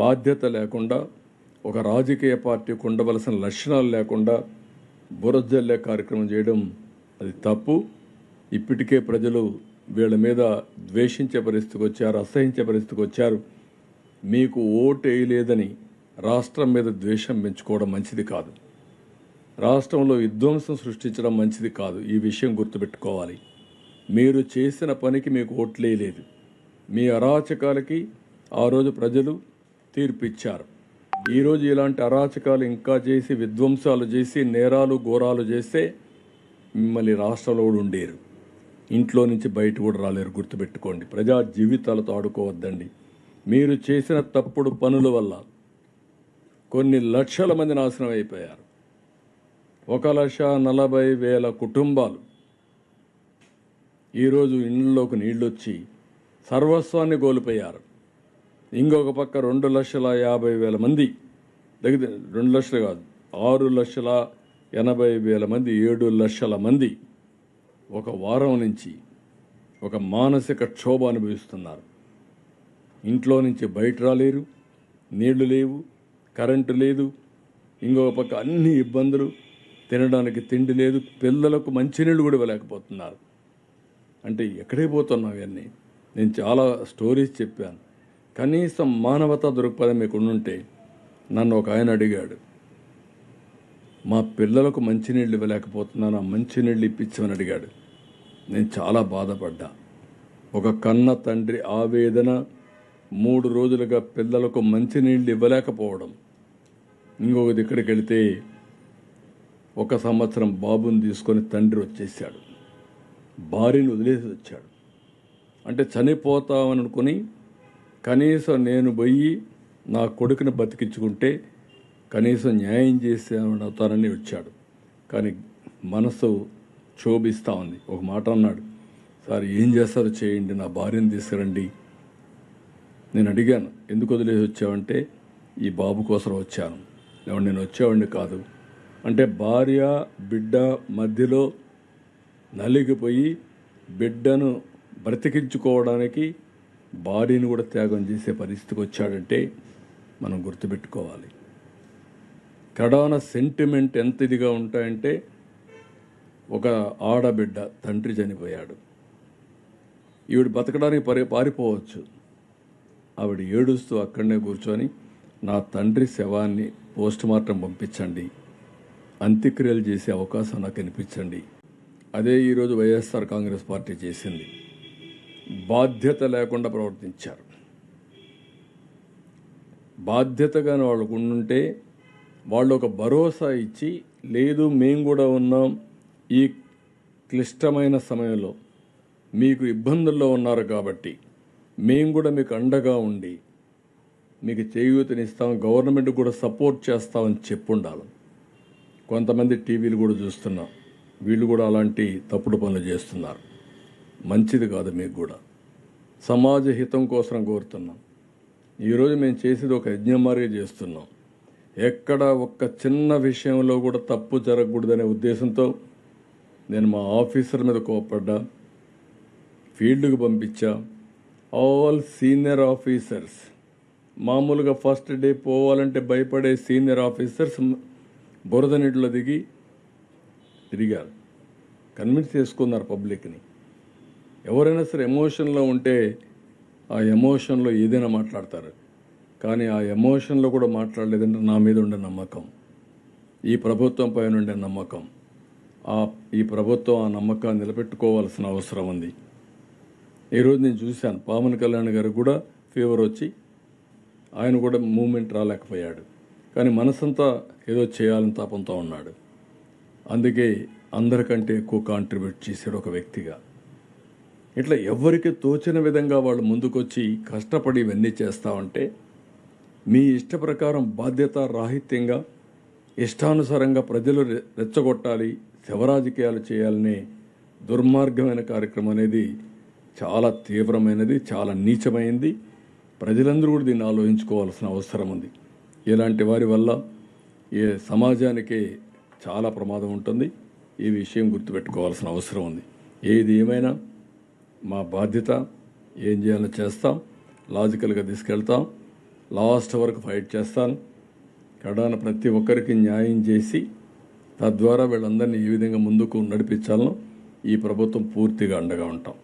బాధ్యత లేకుండా ఒక రాజకీయ పార్టీకి ఉండవలసిన లక్షణాలు లేకుండా బురజల్లే కార్యక్రమం చేయడం అది తప్పు. ఇప్పటికే ప్రజలు వీళ్ళ మీద ద్వేషించే పరిస్థితికి వచ్చారు అసహించే పరిస్థితికి వచ్చారు. మీకు ఓటు వేయలేదని రాష్ట్రం మీద ద్వేషం పెంచుకోవడం మంచిది కాదు. రాష్ట్రంలో విధ్వంసం సృష్టించడం మంచిది కాదు. ఈ విషయం గుర్తుపెట్టుకోవాలి. మీరు చేసిన పనికి మీకు ఓట్లేయలేదు మీ అరాచకాలకి ఆ రోజు ప్రజలు తీర్పిచ్చారు. ఈరోజు ఇలాంటి అరాచకాలు ఇంకా చేసి విధ్వంసాలు చేసి నేరాలు ఘోరాలు చేస్తే మిమ్మల్ని రాష్ట్రంలో కూడా ఉండేరు. ఇంట్లో నుంచి బయట కూడా రాలేరు గుర్తుపెట్టుకోండి. ప్రజా జీవితాలతో ఆడుకోవద్దండి. మీరు చేసిన తప్పుడు పనుల వల్ల కొన్ని లక్షల మంది నాశనం అయిపోయారు. ఒక లక్ష నలభై వేల కుటుంబాలు ఈరోజు ఇళ్ళలోకి నీళ్ళొచ్చి సర్వస్వాన్ని కోల్పోయారు. ఇంకొక పక్క రెండు లక్షల యాభై వేల మంది. దగ్గర రెండు లక్షలు కాదు ఆరు లక్షల ఎనభై వేల మంది ఏడు లక్షల మంది ఒక వారం నుంచి ఒక మానసిక క్షోభ అనుభవిస్తున్నారు. ఇంట్లో నుంచి బయట రాలేరు నీళ్ళు లేవు కరెంటు లేదు ఇంకొక పక్క అన్ని ఇబ్బందులు తినడానికి తిండి లేదు పిల్లలకు మంచినీళ్ళు కూడా ఇవ్వలేకపోతున్నారు. అంటే ఎక్కడే పోతున్నావు ఇవన్నీ? నేను చాలా స్టోరీస్ చెప్పాను. కనీసం మానవతా దృక్పథం మీకు ఉండుంటే నన్ను ఒక ఆయన అడిగాడు. మా పిల్లలకు మంచినీళ్ళు ఇవ్వలేకపోతున్నాను ఆ మంచినీళ్ళు ఇప్పించమని అడిగాడు. నేను చాలా బాధపడ్డా. ఒక కన్న తండ్రి ఆవేదన మూడు రోజులుగా పిల్లలకు మంచినీళ్ళు ఇవ్వలేకపోవడం. ఇంకొక ఇక్కడికి వెళితే ఒక సంవత్సరం బాబుని తీసుకొని తండ్రి వచ్చేసాడు. భార్యను వదిలేసి వచ్చాడు. అంటే చనిపోతామని అనుకుని కనీసం నేను పోయి నా కొడుకుని బతికించుకుంటే కనీసం న్యాయం చేసేవాడు అవుతానని వచ్చాడు. కానీ మనసు క్షోభిస్తూ ఉంది. ఒక మాట అన్నాడు. సార్ ఏం చేస్తారో చేయండి నా భార్యను తీసుకురండి. నేను అడిగాను ఎందుకు వదిలేసి వచ్చావంటే ఈ బాబు కోసం వచ్చాను. లేవండి నేను వచ్చేవాడిని కాదు. అంటే భార్య బిడ్డ మధ్యలో నలిగిపోయి బిడ్డను బ్రతికించుకోవడానికి బాడీని కూడా త్యాగం చేసే పరిస్థితికి వచ్చాడంటే మనం గుర్తుపెట్టుకోవాలి. కడాన సెంటిమెంట్ ఎంత ఇదిగా ఉంటాయంటే ఒక ఆడబిడ్డ తండ్రి చనిపోయాడు. ఈవిడ బతకడానికి పరి పారిపోవచ్చు. ఆవిడ ఏడుస్తూ అక్కడనే కూర్చొని నా తండ్రి శవాన్ని పోస్ట్ మార్టం పంపించండి. అంత్యక్రియలు చేసే అవకాశం నాకు కనిపించండి. అదే ఈరోజు వైఎస్ఆర్ కాంగ్రెస్ పార్టీ చేసింది. బాధ్యత లేకుండా ప్రవర్తించారు. బాధ్యతగానే వాళ్ళకు ఉండుంటే వాళ్ళు ఒక భరోసా ఇచ్చి లేదు మేము కూడా ఉన్నాం ఈ క్లిష్టమైన సమయంలో మీకు ఇబ్బందుల్లో ఉన్నారు కాబట్టి మేము కూడా మీకు అండగా ఉండి మీకు చేయూతనిస్తాం గవర్నమెంట్ కూడా సపోర్ట్ చేస్తామని చెప్పుండాలి. కొంతమంది టీవీలు కూడా చూస్తున్నాం. వీళ్ళు కూడా అలాంటి తప్పుడు పనులు చేస్తున్నారు. మంచిది కాదు మీకు కూడా. సమాజ హితం కోసం కోరుతున్నాం. ఈరోజు మేము చేసేది ఒక యజ్ఞమారిగా చేస్తున్నాం. ఎక్కడ ఒక్క చిన్న విషయంలో కూడా తప్పు జరగకూడదనే ఉద్దేశంతో నేను మా ఆఫీసర్ మీద కోపడ్డా ఫీల్డ్కి పంపించా. ఆల్ సీనియర్ ఆఫీసర్స్ మామూలుగా ఫస్ట్ డే పోవాలంటే భయపడే సీనియర్ ఆఫీసర్స్ బురద నీటిలో దిగి తిరిగారు. కన్విన్స్ చేసుకున్నారు పబ్లిక్ని ఎవరైనా సరే ఎమోషన్లో ఉంటే ఆ ఎమోషన్లో ఏదైనా మాట్లాడతారు. కానీ ఆ ఎమోషన్లో కూడా మాట్లాడలేదంటే నా మీద ఉండే నమ్మకం ఈ ప్రభుత్వం పైన ఉండే నమ్మకం ఆ ఈ ప్రభుత్వం ఆ నమ్మకాన్ని నిలబెట్టుకోవాల్సిన అవసరం ఉంది. ఈరోజు నేను చూశాను పావన్ కళ్యాణ్ గారు కూడా ఫీవర్ వచ్చి ఆయన కూడా మూమెంట్ రాలేకపోయాడు. కానీ మనసంతా ఏదో చేయాలని తాపంతో ఉన్నాడు. అందుకే అందరికంటే ఎక్కువ కాంట్రిబ్యూట్ చేశాడు ఒక వ్యక్తిగా. ఇట్లా ఎవరికి తోచిన విధంగా వాళ్ళు ముందుకొచ్చి కష్టపడి ఇవన్నీ చేస్తా ఉంటే మీ ఇష్ట ప్రకారం బాధ్యత రాహిత్యంగా ఇష్టానుసారంగా ప్రజలు రె- రెచ్చగొట్టాలి శవరాజకీయాలు చేయాలనే దుర్మార్గమైన కార్యక్రమం అనేది చాలా తీవ్రమైనది చాలా నీచమైంది. ప్రజలందరూ కూడా దీన్ని ఆలోచించుకోవాల్సిన అవసరం ఉంది. ఇలాంటి వారి వల్ల ఏ సమాజానికే చాలా ప్రమాదం ఉంటుంది. ఈ విషయం గుర్తుపెట్టుకోవాల్సిన అవసరం ఉంది. ఏది ఏమైనా మా బాధ్యత ఏం చేయాలో చేస్తాం లాజికల్గా తీసుకెళ్తాం లాస్ట్ వరకు ఫైట్ చేస్తాను కడాన ప్రతి ఒక్కరికి న్యాయం చేసి తద్వారా వీళ్ళందరినీ ఏ విధంగా ముందుకు నడిపించాలనో ఈ ప్రభుత్వం పూర్తిగా అండగా ఉంటాం.